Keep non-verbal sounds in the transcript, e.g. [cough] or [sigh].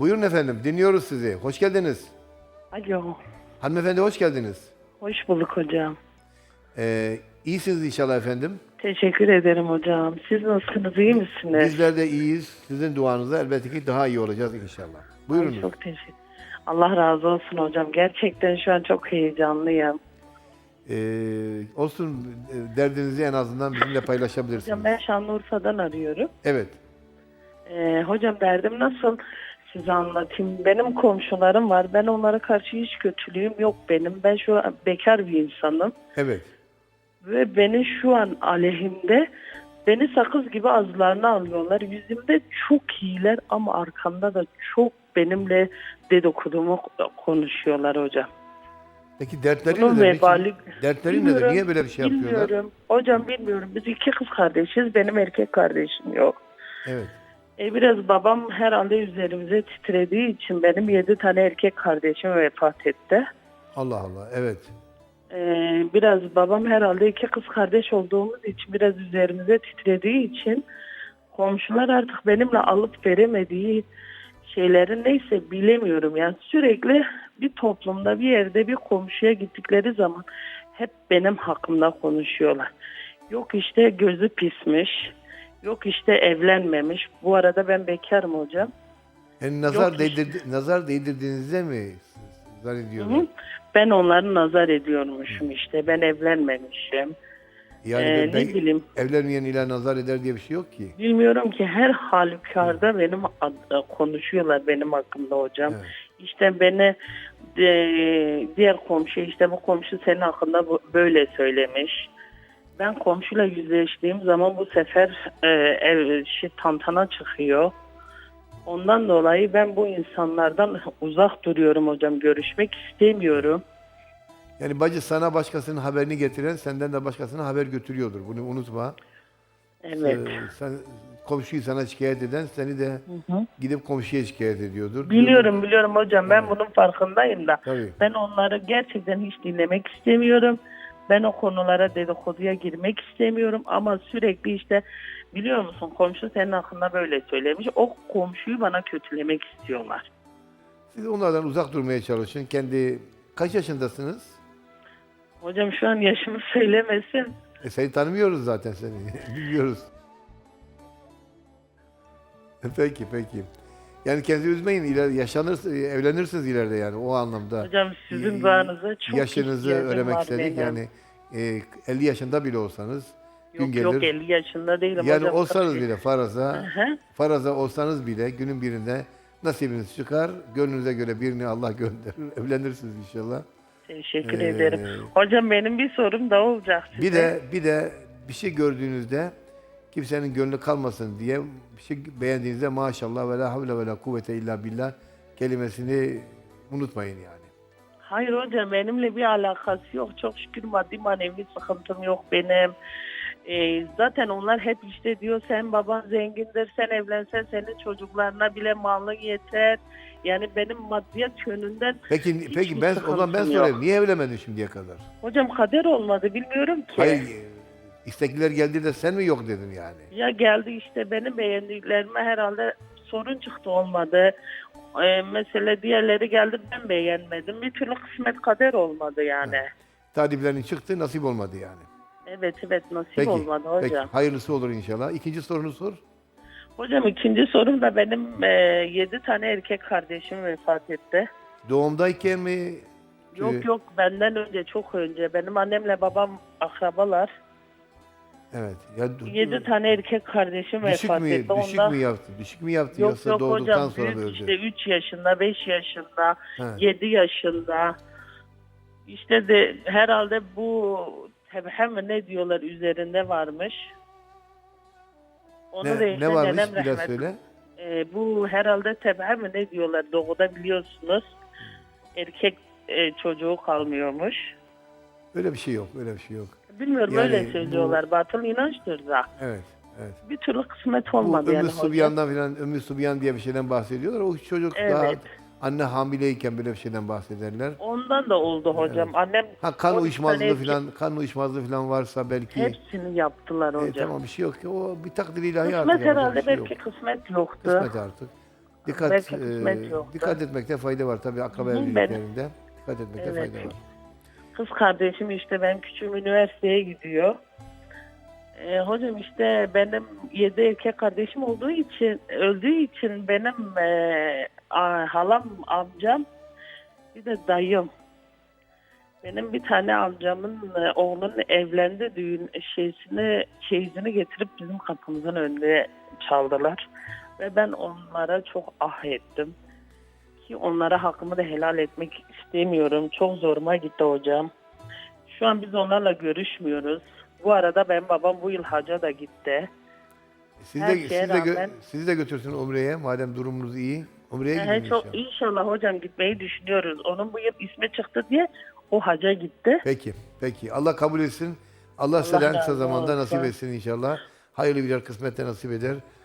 Buyurun efendim, dinliyoruz sizi. Hoş geldiniz. Alo. Hanımefendi hoş geldiniz. Hoş bulduk hocam. Ee, iyisiniz inşallah efendim. Teşekkür ederim hocam. Siz nasılsınız? iyi misiniz? Bizler de iyiyiz. Sizin duanızla elbette ki daha iyi olacağız inşallah. Buyurunuz. Çok teşekkür Allah razı olsun hocam. Gerçekten şu an çok heyecanlıyım. Ee, olsun e, derdinizi en azından bizimle paylaşabilirsiniz. Hocam ben Şanlıurfa'dan arıyorum. Evet. Ee, hocam derdim nasıl size anlatayım. Benim komşularım var. Ben onlara karşı hiç kötülüğüm yok benim. Ben şu an bekar bir insanım. Evet. Ve beni şu an aleyhimde beni sakız gibi ağızlarına alıyorlar. Yüzümde çok iyiler ama arkamda da çok benimle dedikodumu konuşuyorlar hocam. Peki dertleri Bunun nedir? vebali... Dertleri nedir? Bilmiyorum, Niye böyle bir şey yapıyorlar? Bilmiyorum. Hocam bilmiyorum. Biz iki kız kardeşiz. Benim erkek kardeşim yok. Evet. E biraz babam herhalde üzerimize titrediği için benim yedi tane erkek kardeşim vefat etti. Allah Allah. Evet. Ee, biraz babam herhalde iki kız kardeş olduğumuz için biraz üzerimize titrediği için komşular artık benimle alıp veremediği şeyleri neyse bilemiyorum. Yani sürekli bir toplumda bir yerde bir komşuya gittikleri zaman hep benim hakkımda konuşuyorlar. Yok işte gözü pismiş. Yok işte evlenmemiş. Bu arada ben bekarım hocam. Yani nazar Yok. değdirdi, nazar değdirdiğinizde mi zannediyorlar? Hı? Ben onları nazar ediyormuşum işte. Ben evlenmemişim. Yani Ee, ben- ne bileyim. evlenmeyen ile nazar eder diye bir şey yok ki. Bilmiyorum ki her halükarda benim ad- konuşuyorlar benim hakkımda hocam. Evet. İşte beni de- diğer komşu işte bu komşu senin hakkında böyle söylemiş. Ben komşuyla yüzleştiğim zaman bu sefer e, ev şey, tantana çıkıyor. Ondan dolayı ben bu insanlardan uzak duruyorum hocam. Görüşmek istemiyorum. Yani bacı sana başkasının haberini getiren senden de başkasına haber götürüyordur. Bunu unutma. Evet. Ee, sen komşuyu sana şikayet eden seni de hı. gidip komşuya şikayet ediyordur. Biliyorum biliyorum hocam ben bunun farkındayım da. Tabii. Ben onları gerçekten hiç dinlemek istemiyorum. Ben o konulara dedikoduya girmek istemiyorum ama sürekli işte biliyor musun komşu senin hakkında böyle söylemiş. O komşuyu bana kötülemek istiyorlar. Siz onlardan uzak durmaya çalışın. Kendi kaç yaşındasınız? Hocam şu an yaşımı [laughs] söylemesin. E seni tanımıyoruz zaten seni. [laughs] Bilmiyoruz. E, Peki peki. Yani kendinizi üzmeyin. İler, yaşanırsınız, evlenirsiniz ileride yani o anlamda. Hocam sizin Ee, duanıza çok Yaşınızı ihtiyacım öğrenmek var istedik. benim. Yani e, 50 yaşında bile olsanız gün Yok gelir. yok 50 yaşında değilim yani hocam. olsanız bile faraza, Hı. faraza olsanız bile günün birinde nasibiniz çıkar. Gönlünüze göre birini Allah gönderir. [laughs] Evlenirsiniz inşallah. Teşekkür Ee, ederim. Hocam benim bir sorum da olacak size. Bir de bir de bir şey gördüğünüzde kimsenin gönlü kalmasın diye bir şey beğendiğinizde maşallah ve la havle ve la kuvvete illa billah kelimesini unutmayın yani. Hayır hocam benimle bir alakası yok. Çok şükür maddi manevi sıkıntım yok benim. Ee, zaten onlar hep işte diyor sen baban zengindir sen evlensen senin çocuklarına bile malın yeter. Yani benim maddiyat yönünden Peki peki ben o zaman ben sorayım. yok? Niye evlenmedin şimdiye kadar? hocam kader olmadı bilmiyorum ki. Hayır istekliler geldi de sen mi yok dedin yani? Ya geldi işte benim beğendiklerime herhalde sorun çıktı olmadı. Ee, mesela diğerleri geldi ben beğenmedim. Bir türlü kısmet kader olmadı yani. Taliplerin çıktı nasip olmadı yani. Evet evet nasip Peki, olmadı hocam. peki hayırlısı olur inşallah. İkinci sorunu sor. Hocam ikinci sorum da benim e, 7 tane erkek kardeşim vefat etti. Doğumdayken mi? Yok yok benden önce çok önce. Benim annemle babam akrabalar. Evet. Ya, 7 tane erkek kardeşim düşük vefat mü, etti. düşük Ondan- mü yaptı? Düşük mü yaptı Yok yoksa yok doğduktan hocam sonra mı büyük öldü? işte 3 yaşında, 5 yaşında, Ha. 7 yaşında. İşte de herhalde bu hem ne diyorlar üzerinde varmış. Onu da Ne, işte ne varmış nenem biraz rahmet- söyle. E, bu herhalde tebe mi ne diyorlar doğuda biliyorsunuz erkek e, çocuğu kalmıyormuş. Öyle bir şey yok. Öyle bir şey yok. Bilmiyorum Yani öyle söylüyorlar. Batıl inançtır da. Evet. Evet. Bir türlü kısmet Bu olmadı Ümmü yani hocam. Subyan'dan filan Ümmü Subyan diye bir şeyden bahsediyorlar. O çocuk daha Evet. anne hamileyken böyle bir şeyden bahsederler. Ondan da oldu hocam. Annem Ha kan 12 uyuşmazlığı filan kan uyuşmazlığı filan varsa belki hepsini yaptılar E, hocam. tamam bir şey yok ki. O bir takdir ilahi artık. Kısmet yapacak herhalde bir şey yok. belki kısmet yoktu. Kısmet artık. Dikkat Belki e, kısmet yoktu. dikkat etmekte fayda var tabii akraba Hı hı, ben- evliliklerinde. Dikkat etmekte Evet. fayda var. Kız kardeşim işte ben küçüğüm üniversiteye gidiyor. Ee, hocam işte benim yedi erkek kardeşim olduğu için öldüğü için benim e, a- halam amcam bir de dayım. Benim bir tane amcamın e, oğlunun evlendi düğün şeysini çeyizini getirip bizim kapımızın önüne çaldılar. Ve ben onlara çok ah ettim. Ki onlara hakkımı da helal etmek istemiyorum. Çok zoruma gitti hocam. Şu an biz onlarla görüşmüyoruz. Bu arada benim babam bu yıl haca da gitti. Siz Her de, siz, de rağmen- sizi de götürsün Umre'ye madem durumunuz iyi. Umre'ye gidin Ee, çok inşallah. inşallah hocam gitmeyi düşünüyoruz. Onun bu yıl ismi çıktı diye o haca gitti. Peki, peki. Allah kabul etsin. Allah, size en kısa zamanda olsun. nasip etsin inşallah. Hayırlı bir kısmette nasip eder.